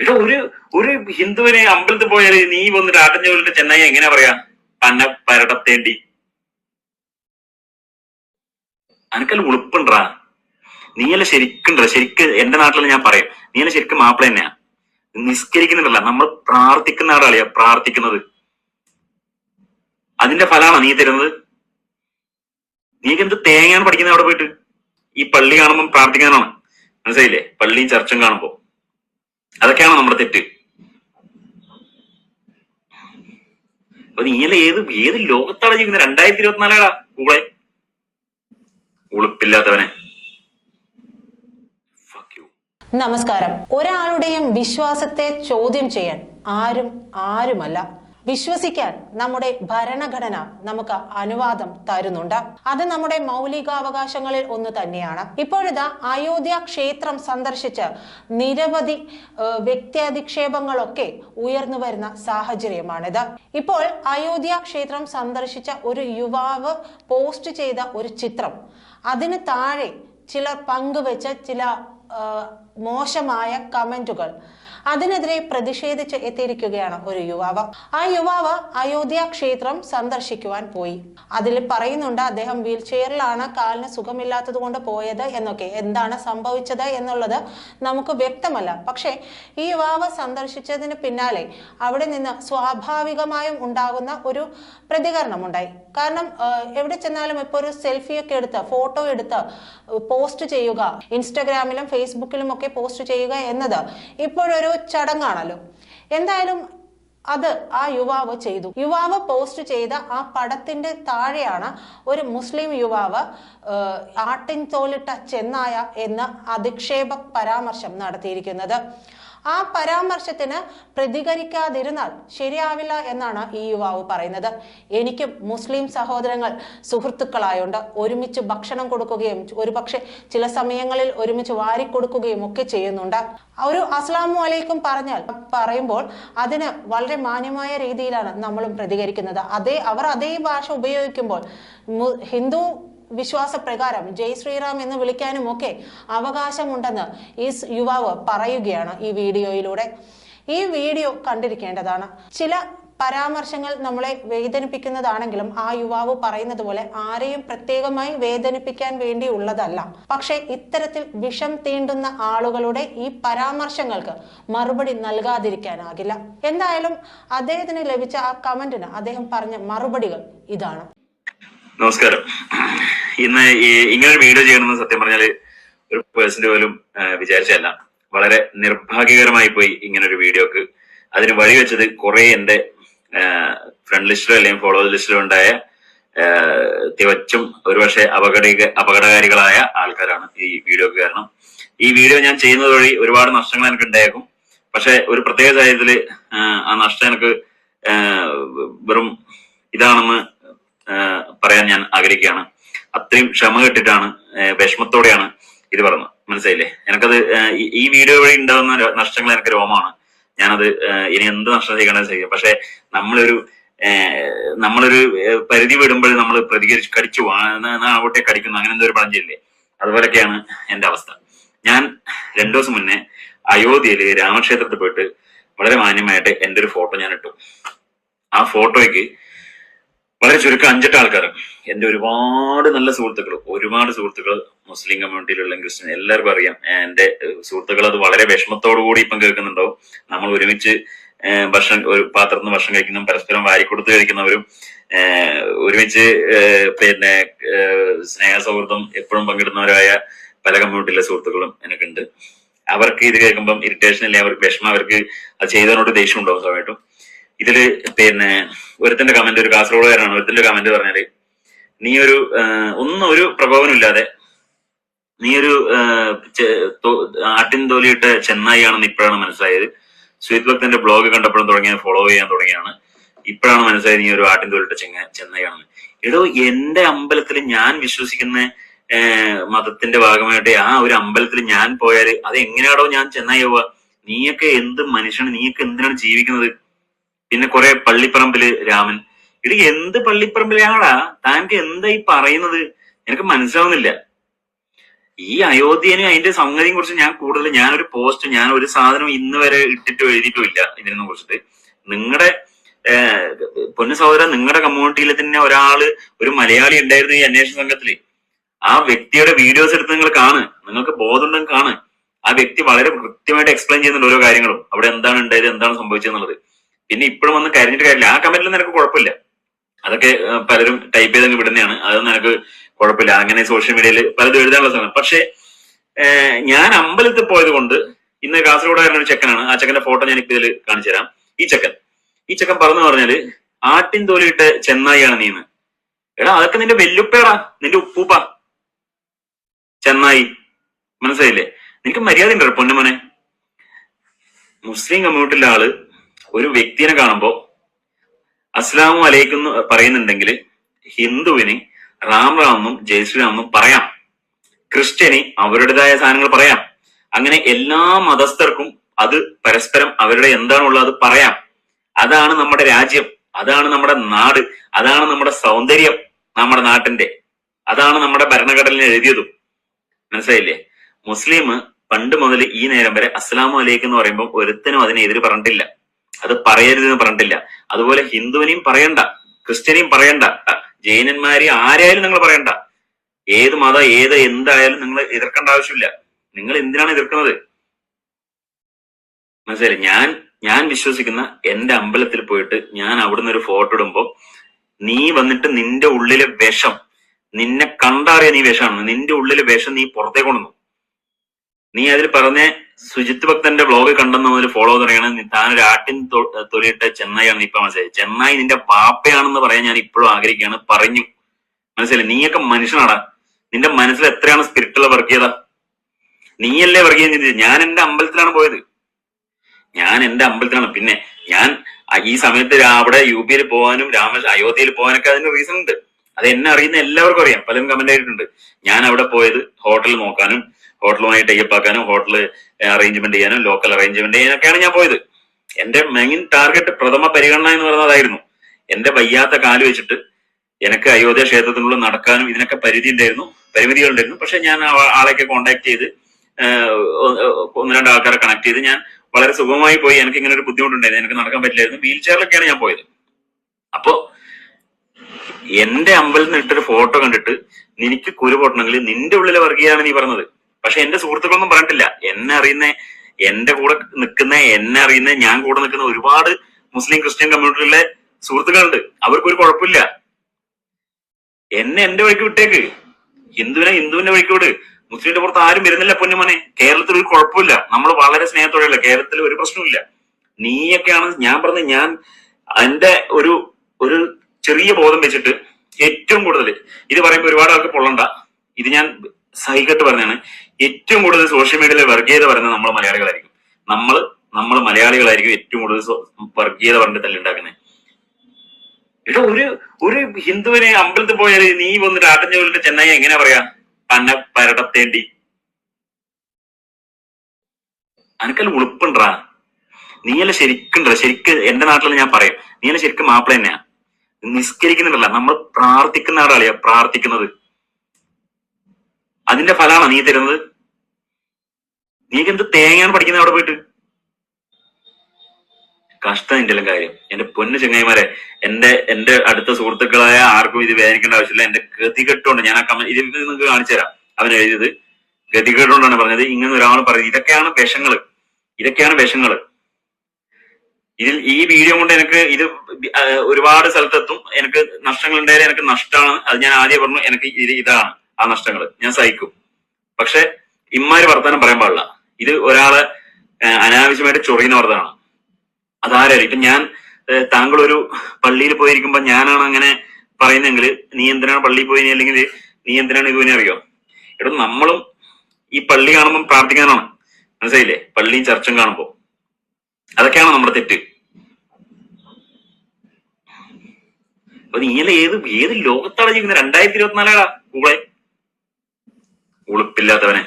എടാ ഒരു ഒരു ഹിന്ദുവിനെ അമ്പലത്തിൽ പോയാൽ നീ വന്നിട്ട് ആട്ടഞ്ചോലിന്റെ ചെന്നൈ എങ്ങനെ പറയാ? പന്ന പരടത്തേണ്ടി. അനക്കല്ല ഉളുപ്പുണ്ടാ നീയല്ല ശരിക്കുണ്ടാ ശരിക്ക് എന്റെ നാട്ടിൽ ഞാൻ പറയും. നീയല്ല ശരിക്കും മാപ്പിള തന്നെയാ. നിസ്കരിക്കുന്നുണ്ടല്ല നമ്മൾ പ്രാർത്ഥിക്കുന്ന ആളാളിയാ പ്രാർത്ഥിക്കുന്നത്. അതിന്റെ ഫലമാണോ നീ തരുന്നത്? നീക്ക് എന്ത് തേങ്ങയാണ് പഠിക്കുന്നത് അവിടെ പോയിട്ട്? ഈ പള്ളി കാണുമ്പോൾ പ്രാർത്ഥിക്കാനാണ് മനസ്സിലായില്ലേ? പള്ളിയും ചർച്ചും കാണുമ്പോ. അതൊക്കെയാണോ നമ്മുടെ തെറ്റ്. അപ്പൊ നീയല്ല ഏത് ഏത് ലോകത്താണ് ജീവിക്കുന്നത്? രണ്ടായിരത്തി ഇരുപത്തിനാലാടാ കൂടെ ഉളുപ്പില്ലാത്തവനെ. നമസ്കാരം. ഒരാളുടെയും വിശ്വാസത്തെ ചോദ്യം ചെയ്യാൻ ആരും ആരുമല്ല. വിശ്വസിക്കാൻ നമ്മുടെ ഭരണഘടന നമുക്ക് അനുവാദം തരുന്നുണ്ട്. അത് നമ്മുടെ മൗലികാവകാശങ്ങളിൽ ഒന്ന് തന്നെയാണ്. ഇപ്പോഴിതാ അയോധ്യ ക്ഷേത്രം സന്ദർശിച്ച് നിരവധി വ്യക്തിയധിക്ഷേപങ്ങളൊക്കെ ഉയർന്നു വരുന്ന സാഹചര്യമാണിത്. ഇപ്പോൾ അയോധ്യ ക്ഷേത്രം സന്ദർശിച്ച ഒരു യുവാവ് പോസ്റ്റ് ചെയ്ത ഒരു ചിത്രം. അതിന് താഴെ ചിലർ പങ്കുവെച്ച ചില മോശമായ കമന്റുകൾ. അതിനെതിരെ പ്രതിഷേധിച്ച് എത്തിയിരിക്കുകയാണ് ഒരു യുവാവ്. ആ യുവാവ് അയോധ്യ ക്ഷേത്രം സന്ദർശിക്കുവാൻ പോയി. അതിൽ പറയുന്നുണ്ട് അദ്ദേഹം വീൽ ചെയറിലാണ് കാലിന് സുഖമില്ലാത്തത് കൊണ്ട് പോയത് എന്നൊക്കെ. എന്താണ് സംഭവിച്ചത് എന്നുള്ളത് നമുക്ക് വ്യക്തമല്ല. പക്ഷേ ഈ യുവാവ് സന്ദർശിച്ചതിന് പിന്നാലെ അവിടെ നിന്ന് സ്വാഭാവികമായും ഉണ്ടാകുന്ന ഒരു പ്രതികരണം ഉണ്ടായി കാരണം എവിടെ ചെന്നാലും ഇപ്പോൾ ഒരു സെൽഫിയൊക്കെ എടുത്ത് ഫോട്ടോ എടുത്ത് പോസ്റ്റ് ചെയ്യുക. ഇൻസ്റ്റഗ്രാമിലും ഫേസ്ബുക്കിലും ഒക്കെ പോസ്റ്റ് ചെയ്യുക എന്നത് ഇപ്പോഴൊരു ചടങ്ങാണല്ലോ. എന്തായാലും അത് ആ യുവാവ് ചെയ്തു. യുവാവ് പോസ്റ്റ് ചെയ്ത ആ പടത്തിന്റെ താഴെയാണ് ഒരു മുസ്ലിം യുവാവ് ആട്ടിൻ തോലിട്ട ചെന്നായ എന്ന അധിക്ഷേപ പരാമർശം നടത്തിയിരിക്കുന്നത്. ആ പരാമർശത്തിന് പ്രതികരിക്കാതിരുന്നാൽ ശരിയാവില്ല എന്നാണ് ഈ യുവാവ് പറയുന്നത്. എനിക്കും മുസ്ലിം സഹോദരങ്ങൾ സുഹൃത്തുക്കളായുണ്ട്. ഒരുമിച്ച് ഭക്ഷണം കൊടുക്കുകയും ഒരുപക്ഷെ ചില സമയങ്ങളിൽ ഒരുമിച്ച് വാരിക്കൊടുക്കുകയും ഒക്കെ ചെയ്യുന്നുണ്ട്. ഒരു അസ്ലാമു അലൈക്കും പറഞ്ഞാൽ പറയുമ്പോൾ അതിന് വളരെ മാന്യമായ രീതിയിലാണ് നമ്മളും പ്രതികരിക്കുന്നത്. അതേ അവർ അതേ ഭാഷ ഉപയോഗിക്കുമ്പോൾ ഹിന്ദു വിശ്വാസപ്രകാരം ജയ് ശ്രീറാം എന്ന് വിളിക്കാനും ഒക്കെ അവകാശമുണ്ടെന്ന് ഈ യുവാവ് പറയുകയാണ് ഈ വീഡിയോയിലൂടെ. ഈ വീഡിയോ കണ്ടിരിക്കേണ്ടതാണ്. ചില പരാമർശങ്ങൾ നമ്മളെ വേദനിപ്പിക്കുന്നതാണെങ്കിലും ആ യുവാവ് പറയുന്നത് പോലെ ആരെയും പ്രത്യേകമായി വേദനിപ്പിക്കാൻ വേണ്ടിയുള്ളതല്ല പക്ഷേ ഇത്തരത്തിൽ വിഷം തീണ്ടുന്ന ആളുകളുടെ ഈ പരാമർശങ്ങൾക്ക് മറുപടി നൽകാതിരിക്കാനാകില്ല. എന്തായാലും അദ്ദേഹത്തിന് ലഭിച്ച ആ കമന്റിന് അദ്ദേഹം പറഞ്ഞ മറുപടികൾ ഇതാണ്. നമസ്കാരം. ഇന്ന് ഇങ്ങനെ ഒരു വീഡിയോ ചെയ്യണമെന്ന് സത്യം പറഞ്ഞാൽ ഒരു പേഴ്സന്റ് പോലും വിചാരിച്ചല്ല വളരെ നിർഭാഗ്യകരമായി പോയി ഇങ്ങനെ ഒരു വീഡിയോക്ക്. അതിന് വഴിവെച്ചത് കുറെ എന്റെ ഫ്രണ്ട് ലിസ്റ്റിലോ അല്ലെങ്കിൽ ഫോളോവേഴ്സ് ലിസ്റ്റിലോ ഉണ്ടായ തികച്ചും ഒരുപക്ഷെ അപകട അപകടകാരികളായ ആൾക്കാരാണ് ഈ വീഡിയോക്ക് കാരണം. ഈ വീഡിയോ ഞാൻ ചെയ്യുന്നത് വഴി ഒരുപാട് നഷ്ടങ്ങൾ എനിക്ക് ഉണ്ടായേക്കും. പക്ഷെ ഒരു പ്രത്യേക സാഹചര്യത്തിൽ ആ, നഷ്ടം എനിക്ക് വെറും ഇതാണെന്ന് പറയാൻ ഞാൻ ആഗ്രഹിക്കുകയാണ്. അത്രയും ക്ഷമ കെട്ടിട്ടാണ് വിഷമത്തോടെയാണ് ഇത് പറഞ്ഞത്. മനസ്സിലായില്ലേ? എനിക്കത് ഈ- വീഡിയോ വഴി ഉണ്ടാകുന്ന നഷ്ടങ്ങൾ എനിക്ക് രോമമാണ്. ഞാനത് ഇനി എന്ത് നഷ്ടം ചെയ്യണമെന്ന് ചെയ്യും. പക്ഷെ നമ്മളൊരു നമ്മളൊരു പരിധി വിടുമ്പോൾ നമ്മൾ പ്രതികരിച്ച് കടിച്ചു പോകും. ആ, എന്നാ- എന്നാ അങ്ങോട്ടേ കടിക്കുന്നു അങ്ങനെ എന്തോ ഒരു പഴഞ്ചില്ലേ അതുപോലൊക്കെയാണ് എന്റെ അവസ്ഥ. ഞാൻ രണ്ടു ദിവസം മുന്നേ അയോധ്യയിൽ രാമക്ഷേത്രത്തിൽ പോയിട്ട് വളരെ മാന്യമായിട്ട് എന്റെ ഒരു ഫോട്ടോ ഞാൻ ഇട്ടു ആ ഫോട്ടോയ്ക്ക് വളരെ ചുരുക്കം അഞ്ചെട്ട് ആൾക്കാർ എന്റെ ഒരുപാട് നല്ല സുഹൃത്തുക്കൾ ഒരുപാട് സുഹൃത്തുക്കൾ മുസ്ലിം കമ്മ്യൂണിറ്റിയിലുള്ള ക്രിസ്ത്യൻ എല്ലാവർക്കും അറിയാം. എന്റെ സുഹൃത്തുക്കൾ അത് വളരെ വിഷമത്തോടു കൂടി ഇപ്പം കേൾക്കുന്നുണ്ടാവും. നമ്മൾ ഒരുമിച്ച് ഭക്ഷണം ഒരു പാത്രത്തിൽ നിന്ന് ഭക്ഷണം കഴിക്കുന്നതും പരസ്പരം വാരിക്കൊടുത്ത് കഴിക്കുന്നവരും ഒരുമിച്ച് പിന്നെ സ്നേഹ സൗഹൃദം എപ്പോഴും പങ്കിടുന്നവരായ പല കമ്മ്യൂണിറ്റിയിലെ സുഹൃത്തുക്കളും എനിക്കുണ്ട്. അവർക്ക് ഇത് കേൾക്കുമ്പം ഇറിറ്റേഷൻ അല്ലെങ്കിൽ അവർക്ക് വിഷമം അവർക്ക് അത് ചെയ്തതിനോട് ദേഷ്യം ഉണ്ടാവും സ്വാഭാവികമായിട്ടും. ഇതിൽ പിന്നെ ഒരുത്തിന്റെ കമന്റ് ഒരു കാസർഗോഡുകാരനാണ്. ഒരുത്തിന്റെ കമന്റ് പറഞ്ഞാൽ നീ ഒരു ഒന്നും ഒരു പ്രകോപനമില്ലാതെ നീ ഒരു ആട്ടിൻ തോലിയിട്ട ചെന്നായി ആണെന്ന് ഇപ്പോഴാണ് മനസ്സിലായത്. സ്വീത് ഭക്തന്റെ ബ്ലോഗ് കണ്ടപ്പോഴും തുടങ്ങിയ ഫോളോ ചെയ്യാൻ തുടങ്ങിയാണ് ഇപ്പോഴാണ് മനസ്സിലായത് നീ ഒരു ആട്ടിൻ തോലിയിട്ട് ചെങ്ങ ചെന്നായി ആണെന്ന് എടോ എന്റെ അമ്പലത്തിൽ ഞാൻ വിശ്വസിക്കുന്ന മതത്തിന്റെ ഭാഗമായിട്ട് ആ ഒരു അമ്പലത്തിൽ ഞാൻ പോയാൽ അത് എങ്ങനെയാണോ ഞാൻ ചെന്നായി പോവുക നീയൊക്കെ എന്ത് മനുഷ്യനാണ് നീയൊക്കെ എന്തിനാണ് ജീവിക്കുന്നത്? പിന്നെ കുറെ പള്ളിപ്പറമ്പിൽ രാമൻ. ഇത് എന്ത് പള്ളിപ്പറമ്പിലാടാ താങ്കൾക്ക് എന്താ ഈ പറയുന്നത്? എനിക്ക് മനസ്സിലാവുന്നില്ല. ഈ അയോധ്യനും അതിന്റെ സംഗതിയെ കുറിച്ച് ഞാൻ കൂടുതൽ ഞാനൊരു പോസ്റ്റ് ഞാൻ ഒരു സാധനം ഇന്ന് വരെ ഇട്ടിട്ടോ എഴുതിയിട്ടോ ഇല്ല ഇതിനെ കുറിച്ചിട്ട്. നിങ്ങളുടെ പൊന്നു സഹോദരൻ നിങ്ങളുടെ കമ്മ്യൂണിറ്റിയിൽ തന്നെ ഒരാൾ ഒരു മലയാളി ഉണ്ടായിരുന്നു ഈ അന്വേഷണ സംഘത്തിൽ. ആ വ്യക്തിയുടെ വീഡിയോസ് എടുത്ത് നിങ്ങൾ കാണ്. നിങ്ങൾക്ക് ബോധമുണ്ടെങ്കിൽ കാണ്. ആ വ്യക്തി വളരെ കൃത്യമായിട്ട് എക്സ്പ്ലെയിൻ ചെയ്യുന്നുണ്ട് ഓരോ കാര്യങ്ങളും. അവിടെ എന്താണ് ഉണ്ടായത് എന്താണ് സംഭവിച്ചതെന്നുള്ളത് പിന്നെ ഇപ്പോഴും വന്ന് കരഞ്ഞിട്ട് കാര്യമില്ല. ആ കമന്റിൽ നിനക്ക് കുഴപ്പമില്ല. അതൊക്കെ പലരും ടൈപ്പ് ചെയ്തങ്ങ് വിടുന്നതാണ്. അതൊന്നും നിനക്ക് കുഴപ്പമില്ല. അങ്ങനെ സോഷ്യൽ മീഡിയയിൽ പലതും എഴുതാനുള്ള സമയം. പക്ഷേ ഞാൻ അമ്പലത്തിൽ പോയത് കൊണ്ട് ഇന്ന് കാസർഗോഡുകാരൻ ഒരു ചെക്കനാണ്. ആ ചെക്കന്റെ ഫോട്ടോ ഞാൻ ഇപ്പൊ ഇതിൽ കാണിച്ചു തരാം. ഈ ചെക്കൻ. ഈ ചെക്കൻ പറഞ്ഞു പറഞ്ഞാൽ ആട്ടിൻ തോലിയിട്ട് ചെന്നായിയാണ് നീന്ന്. എടാ അതൊക്കെ നിന്റെ വെല്ലുപ്പേടാ. നിന്റെ ഉപ്പൂപ്പ. ചെന്നായി. മനസ്സിലായില്ലേ? നിനക്ക് മര്യാദ ഉണ്ടോ പൊന്നുമോനെ? മുസ്ലിം കമ്മ്യൂണിറ്റിയിലെ ആൾ ഒരു വ്യക്തിനെ കാണുമ്പോ അസ്ലാമു അലൈക്കും എന്ന് പറയുന്നുണ്ടെങ്കിൽ ഹിന്ദുവിന് റാം റാമെന്നും ജയശ്രീരാം ശ്രീറാമെന്നും പറയാം. ക്രിസ്ത്യന് അവരുടേതായ സാധനങ്ങൾ പറയാം. അങ്ങനെ എല്ലാ മതസ്ഥർക്കും അത് പരസ്പരം അവരുടെ എന്താണുള്ളത് അത് പറയാം. അതാണ് നമ്മുടെ രാജ്യം. അതാണ് നമ്മുടെ നാട്. അതാണ് നമ്മുടെ സൗന്ദര്യം നമ്മുടെ നാട്ടിന്റെ. അതാണ് നമ്മുടെ ഭരണഘടന എഴുതിയതും. മനസ്സിലായില്ലേ? മുസ്ലിം പണ്ട് മുതൽ ഈ നേരം വരെ അസ്സലാമു അലൈക്കും എന്ന് പറയുമ്പോൾ ഒരുത്തനും അതിനെതിരെ പറഞ്ഞിട്ടില്ല. അത് പറയരുതെന്ന് പറഞ്ഞിട്ടില്ല. അതുപോലെ ഹിന്ദുവിനെയും പറയണ്ട ക്രിസ്ത്യനെയും പറയണ്ട ജൈനന്മാരെയും ആരായാലും നിങ്ങൾ പറയണ്ട. ഏത് മതം ഏത് എന്തായാലും നിങ്ങൾ എതിർക്കേണ്ട ആവശ്യമില്ല. നിങ്ങൾ എന്തിനാണ് എതിർക്കുന്നത്? മനസ്സിലായി ഞാൻ ഞാൻ വിശ്വസിക്കുന്ന എന്റെ അമ്പലത്തിൽ പോയിട്ട് ഞാൻ അവിടുന്ന് ഒരു ഫോട്ടോ ഇടുമ്പോ നീ വന്നിട്ട് നിന്റെ ഉള്ളിലെ വിഷം നിന്നെ കണ്ടറിയ നീ വിഷമാണ്. നിന്റെ ഉള്ളിലെ വിഷം നീ പുറത്തേക്ക് കൊണ്ടുവന്നു. നീ അതിൽ പറഞ്ഞ സുജിത് ഭക്തന്റെ ബ്ലോഗ് കണ്ടെന്ന് ഒരു ഫോളോ പറയണ താനൊരു ആട്ടിൻ തൊലിയിട്ട തൊലിയിട്ട ചെന്നൈയാണ് ഇപ്പൊ മനസ്സിലായി ചെന്നൈ നിന്റെ പാപ്പയാണെന്ന് പറയാൻ ഞാൻ ഇപ്പോഴും ആഗ്രഹിക്കുകയാണ്. പറഞ്ഞു. മനസ്സിലായി നീയൊക്കെ മനുഷ്യനാടാ. നിന്റെ മനസ്സിൽ എത്രയാണ് സ്പിരിറ്റുള്ള വർഗീയത? നീയല്ലേ വർഗീയം ചിന്തിച്ചത് ഞാൻ എന്റെ അമ്പലത്തിലാണ് പോയത്. ഞാൻ എന്റെ അമ്പലത്തിലാണ്. പിന്നെ ഞാൻ ഈ സമയത്ത് അവിടെ യു പിയിൽ പോകാനും രാമ അയോധ്യയിൽ പോകാനൊക്കെ അതിന് റീസൺ ഉണ്ട്. അത് എന്നെ അറിയുന്ന എല്ലാവർക്കും അറിയാം. പലരും കമന്റ് ആയിട്ടുണ്ട് ഞാൻ അവിടെ പോയത് ഹോട്ടൽ നോക്കാനും ഹോട്ടലുമായി ടൈപ്പ് ആക്കാനും ഹോട്ടൽ അറേഞ്ച്മെന്റ് ചെയ്യാനും ലോക്കൽ അറേഞ്ച്മെന്റ് ചെയ്യാനൊക്കെയാണ് ഞാൻ പോയത്. എന്റെ മെയിൻ ടാർഗറ്റ് പ്രഥമ പരിഗണന എന്ന് പറയുന്നതായിരുന്നു. എന്റെ വയ്യാത്ത കാൽ വെച്ചിട്ട് എനിക്ക് അയോധ്യ ക്ഷേത്രത്തിനുള്ളിൽ നടക്കാനും ഇതിനൊക്കെ പരിധി ഉണ്ടായിരുന്നു പരിമിതികൾ ഉണ്ടായിരുന്നു. പക്ഷെ ഞാൻ ആളെയൊക്കെ കോണ്ടാക്ട് ചെയ്ത് ഒന്ന് രണ്ട് ആൾക്കാരെ കണക്ട് ചെയ്ത് ഞാൻ വളരെ സുഖമായി പോയി. എനിക്ക് ഇങ്ങനെ ഒരു ബുദ്ധിമുട്ടുണ്ടായിരുന്നു. എനിക്ക് നടക്കാൻ പറ്റില്ലായിരുന്നു. വീൽ ചെയറിലൊക്കെയാണ് ഞാൻ പോയത്. അപ്പോ എന്റെ അമ്പലത്തിൽ ഇട്ടൊരു ഫോട്ടോ കണ്ടിട്ട് നിനക്ക് കുരു പൊട്ടണമെങ്കിൽ നിന്റെ ഉള്ളിലെ വർഗീയാണ് നീ പറഞ്ഞത്. പക്ഷെ എന്റെ സുഹൃത്തുക്കളൊന്നും പറഞ്ഞിട്ടില്ല. എന്നെ അറിയുന്ന എന്റെ കൂടെ നിൽക്കുന്ന എന്നെ അറിയുന്ന ഞാൻ കൂടെ നിൽക്കുന്ന ഒരുപാട് മുസ്ലിം ക്രിസ്ത്യൻ കമ്മ്യൂണിറ്റിയിലെ സുഹൃത്തുക്കളുണ്ട്. അവർക്കൊരു കുഴപ്പമില്ല. എന്നെ എന്റെ വഴിക്ക് വിട്ടേക്ക്. ഹിന്ദുവിനെ ഹിന്ദുവിന്റെ വഴിക്ക് വിട്. മുസ്ലിമിന്റെ പുറത്ത് ആരും വരുന്നില്ല പൊന്നുമോനെ കേരളത്തിൽ ഒരു കുഴപ്പമില്ല. നമ്മൾ വളരെ സ്നേഹത്തോടെയല്ല. കേരളത്തിൽ ഒരു പ്രശ്നമില്ല നീയൊക്കെയാണ് ഞാൻ പറഞ്ഞ ഞാൻ എന്റെ ഒരു ഒരു ചെറിയ ബോധം വെച്ചിട്ട് ഏറ്റവും കൂടുതൽ ഇത് പറയുമ്പോൾ ഒരുപാട് ആൾക്ക് പൊള്ളണ്ട. ഇത് ഞാൻ സഹികട്ട് പറഞ്ഞാണ്. ഏറ്റവും കൂടുതൽ സോഷ്യൽ മീഡിയയിൽ വർഗീയത പറയുന്നത് നമ്മൾ മലയാളികളായിരിക്കും. നമ്മൾ നമ്മൾ മലയാളികളായിരിക്കും ഏറ്റവും കൂടുതൽ വർഗീയത പറഞ്ഞിട്ട് തല്ലുണ്ടാക്കുന്നത് എടാ ഒരു ഒരു ഹിന്ദുവിനെ അമ്പലത്തിൽ പോയാൽ നീ വന്നിട്ട് ആട്ടഞ്ചോലിന്റെ ചെന്നൈ എങ്ങനെ പറയാ? തന്നെ പരടത്തേണ്ടി. അനക്കല്ല ഉളുപ്പുണ്ടാ നീയല്ല ശരിക്കുണ്ടല്ല. ശരിക്ക് എന്റെ നാട്ടിൽ ഞാൻ പറയും. നീയല്ല ശരിക്കും മാപ്പിള തന്നെയാ. നിസ്കരിക്കുന്നുണ്ടല്ല. നമ്മൾ പ്രാർത്ഥിക്കുന്ന ആളാളിയാ പ്രാർത്ഥിക്കുന്നത്. അതിന്റെ ഫലമാണ് നീ തരുന്നത്? നീക്ക് എന്ത് തേങ്ങയാണ് പഠിക്കുന്നത് അവിടെ പോയിട്ട്? കഷ്ടം എന്റെ എല്ലാം കാര്യം. എന്റെ പൊന്നു ചെങ്ങായിമാരെ എന്റെ എന്റെ അടുത്ത സുഹൃത്തുക്കളായ ആർക്കും ഇത് വേദനിക്കേണ്ട ആവശ്യമില്ല. എന്റെ ഗതികെട്ടുണ്ട്. ഞാൻ ആ കമന്റ് ഇത് നിങ്ങൾക്ക് കാണിച്ചു തരാം. അവൻ എഴുതിയത് ഗതികെട്ടുകൊണ്ടാണ് പറഞ്ഞത്. ഇങ്ങനെ ഒരാൾ പറയുന്നത്. ഇതൊക്കെയാണ് വിഷങ്ങൾ. ഇതൊക്കെയാണ് വിഷങ്ങൾ. ഇതിൽ ഈ വീഡിയോ കൊണ്ട് എനിക്ക് ഇത് ഒരുപാട് സ്ഥലത്തെത്തും. എനിക്ക് നഷ്ടങ്ങൾ ഉണ്ടായാലും എനിക്ക് നഷ്ടമാണ് അത് ഞാൻ ആദ്യം പറഞ്ഞു. എനിക്ക് ഇത് ഇതാണ്. ആ നഷ്ടങ്ങൾ ഞാൻ സഹിക്കും. പക്ഷെ ഇമ്മാര് വർത്താനം പറയാൻ പാടില്ല. ഇത് ഒരാളെ അനാവശ്യമായിട്ട് ചൊറിയുന്ന വർത്തമാണ് അതാരും ഇപ്പൊ ഞാൻ താങ്കൾ ഒരു പള്ളിയിൽ പോയിരിക്കുമ്പോ ഞാനാണ് അങ്ങനെ പറയുന്നെങ്കിൽ നീ എന്തിനാണ് പള്ളിയിൽ പോയി അല്ലെങ്കിൽ നീ എന്തിനാണ് ഇത് അറിയോ? എടോ നമ്മളും ഈ പള്ളി കാണുമ്പോൾ പ്രാർത്ഥിക്കാനാണ് മനസ്സിലായില്ലേ? പള്ളിയും ചർച്ചും കാണുമ്പോ. അതൊക്കെയാണ് നമ്മുടെ തെറ്റ്. അപ്പൊ നീ ഏത് ഏത് ലോകത്താണ് ജീവിക്കുന്നത് രണ്ടായിരത്തി ഇരുപത്തിനാലാടാ കൂടെ ഉളുപ്പില്ലാത്തവനെ